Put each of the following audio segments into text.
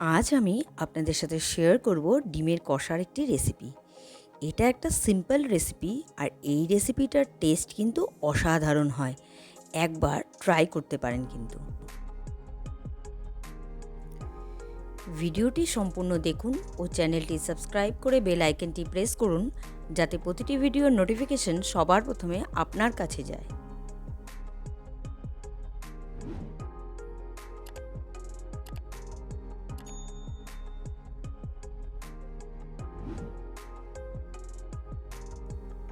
আজ আমি আপনাদের সাথে শেয়ার করব ডিমের কষার একটি রেসিপি এটা একটা সিম্পল রেসিপি আর এই রেসিপিটার টেস্ট কিন্তু অসাধারণ হয়। একবার ট্রাই করতে পারেন কিন্তু। ভিডিওটি সম্পূর্ণ দেখুন ও চ্যানেলটি সাবস্ক্রাইব করে বেল আইকনটি প্রেস করুন, যাতে প্রতিটি ভিডিওর নোটিফিকেশন সবার প্রথমে আপনার কাছে যায়।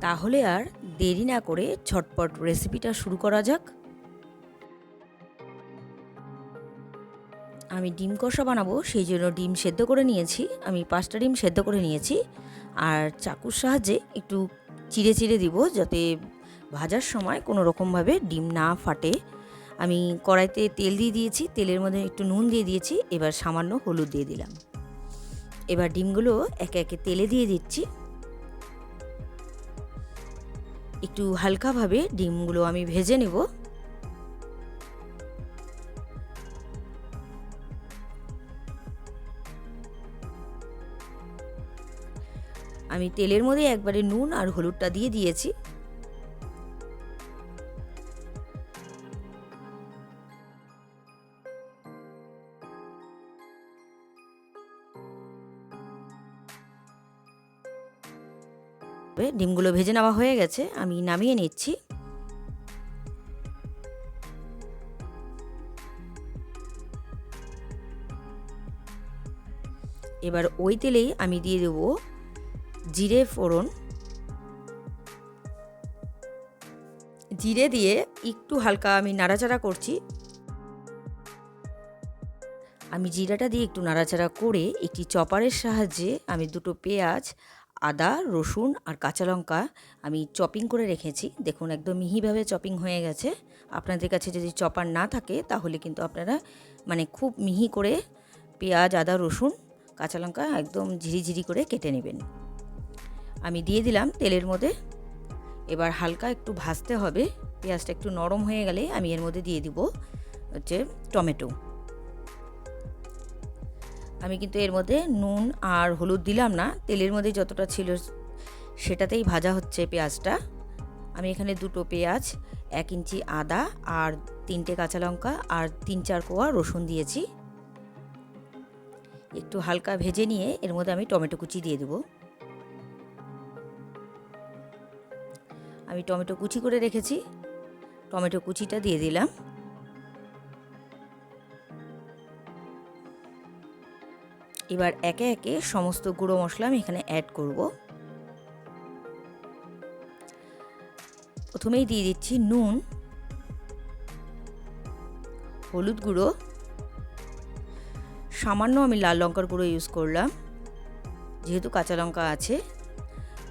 তাহলে আর দেরি না করে ঝটপট রেসিপিটা শুরু করা যাক। আমি ডিম কষা বানাবো, সেই জন্য ডিম সেদ্ধ করে নিয়েছি। আমি পাঁচটা ডিম সেদ্ধ করে নিয়েছি। আর চাকুর সাহায্যে একটু চিড়ে চিড়ে দিব যাতে ভাজার সময় কোনো রকমভাবে ডিম না ফাটে। আমি কড়াইতে তেল দিয়ে দিয়েছি, তেলের মধ্যে একটু নুন দিয়ে দিয়েছি, এবার সামান্য হলুদ দিয়ে দিলাম। এবার ডিমগুলো একে একে তেলে দিয়ে দিচ্ছি। একটু হালকাভাবে ডিমগুলো আমি ভেজে নেব। আমি তেলের মধ্যে একবারে নুন আর হলুদটা দিয়ে দিয়েছি। ডিমগুলো ভেজে নেওয়া হয়ে গেছে। আমি নামিয়ে নিচ্ছি। এবার ওই তেলেই আমি দিয়ে দেবো জিরে ফোড়ন। জিরে দিয়ে একটু হালকা আমি নাড়াচাড়া করছি। আমি জিরাটা দিয়ে একটু নাড়াচাড়া করে একটি চপারের সাহায্যে আমি দুটো পেঁয়াজ আদা, রসুন আর কাঁচা লঙ্কা আমি চপিং করে রেখেছি। দেখুন, একদম মিহিভাবে চপিং হয়ে গেছে। আপনাদের কাছে যদি চপার না থাকে, তাহলে কিন্তু আপনারা মানে খুব মিহি করে পেঁয়াজ, আদা, রসুন, কাঁচা লঙ্কা একদম ঝিরিঝিরি করে কেটে নেবেন। আমি দিয়ে দিলাম তেলের মধ্যে। এবার হালকা একটু ভাজতে হবে। পেঁয়াজটা একটু নরম হয়ে গেলে আমি এর মধ্যে দিয়ে দিব হচ্ছে টমেটো। আমি কিন্তু এর মধ্যে নুন আর হলুদ দিলাম না। তেলের মধ্যে যতটা ছিল সেটাতেই ভাজা হচ্ছে পেঁয়াজটা। আমি এখানে দুটো পেঁয়াজ, এক ইঞ্চি আদা আর তিনটে কাঁচা লঙ্কা আর তিন চার কোয়া রসুন দিয়েছি। একটু হালকা ভেজে নিয়ে এর মধ্যে আমি টমেটো কুচি দিয়ে দেবো। আমি টমেটো কুচি করে রেখেছি। টমেটো কুচিটা দিয়ে দিলাম। এবার একে একে সমস্ত গুঁড়ো মশলা আমি এখানে অ্যাড করব। প্রথমেই দিয়ে দিচ্ছি নুন, হলুদ গুঁড়ো, সামান্য আমি লাল লঙ্কার গুঁড়ো ইউজ করলাম, যেহেতু কাঁচা লঙ্কা আছে,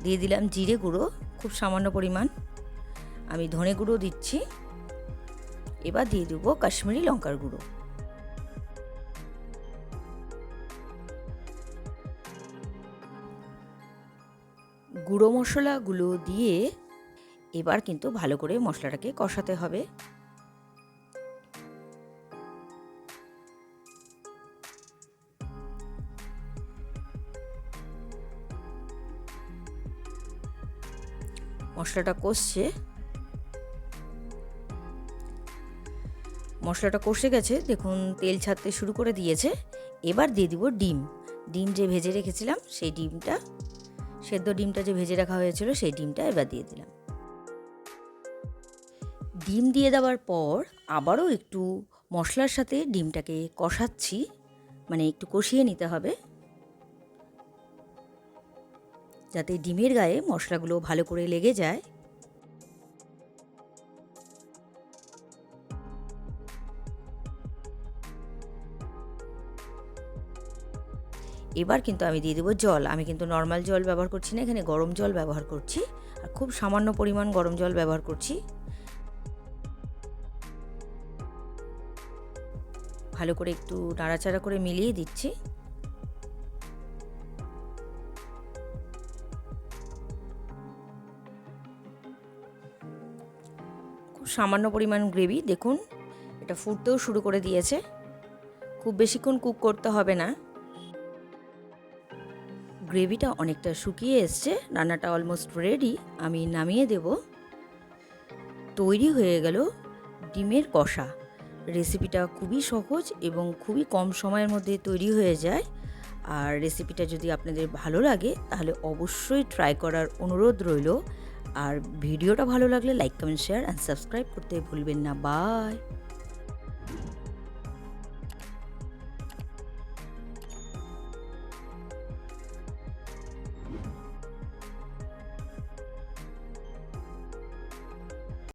দিয়ে দিলাম জিরে গুঁড়ো, খুব সামান্য পরিমাণ। আমি ধনে গুঁড়ো দিচ্ছি, এবার দিয়ে দেবো কাশ্মীরি লঙ্কার গুঁড়ো। গুঁড়ো মশলাগুলো দিয়ে এবার কিন্তু ভালো করে মশলাটাকে কষাতে হবে। মশলাটা কষছে। মশলাটা কষে গেছে, দেখুন তেল ছাড়তে শুরু করে দিয়েছে। এবার দিয়ে দিব ডিম। ডিম যে ভেজে রেখেছিলাম, সেই ডিমটা সেদ্ধ ডিমটা যে ভেজে রাখা হয়েছিল সেই ডিমটা এবার দিয়ে দিলাম। ডিম দিয়ে দেওয়ার পর আবারও একটু মশলার সাথে ডিমটাকে কষাচ্ছি মানে একটু কষিয়ে নিতে হবে। যাতে ডিমের গায়ে মশলাগুলো ভালো করে লেগে যায়। এবার কিন্তু আমি দিয়ে দেবো জল। আমি কিন্তু নর্মাল জল ব্যবহার করছি না, এখানে গরম জল ব্যবহার করছি। আর খুব সামান্য পরিমাণ গরম জল ব্যবহার করছি। ভালো করে একটু নাড়াচাড়া করে মিলিয়ে দিচ্ছি। খুব সামান্য পরিমাণ গ্রেভি দেখুন, এটা ফুটতেও শুরু করে দিয়েছে। খুব বেশিক্ষণ কুক করতে হবে না। গ্রেভিটা অনেকটা শুকিয়ে এসছে, রান্নাটা অলমোস্ট রেডি আমি নামিয়ে দেব। তৈরি হয়ে গেল ডিমের কষা। রেসিপিটা খুবই সহজ এবং খুবই কম সময়ের মধ্যে তৈরি হয়ে যায়। আর রেসিপিটা যদি আপনাদের ভালো লাগে, তাহলে অবশ্যই ট্রাই করার অনুরোধ রইল। আর ভিডিওটা ভালো লাগলে like comment share and subscribe করতে ভুলবেন না। বাই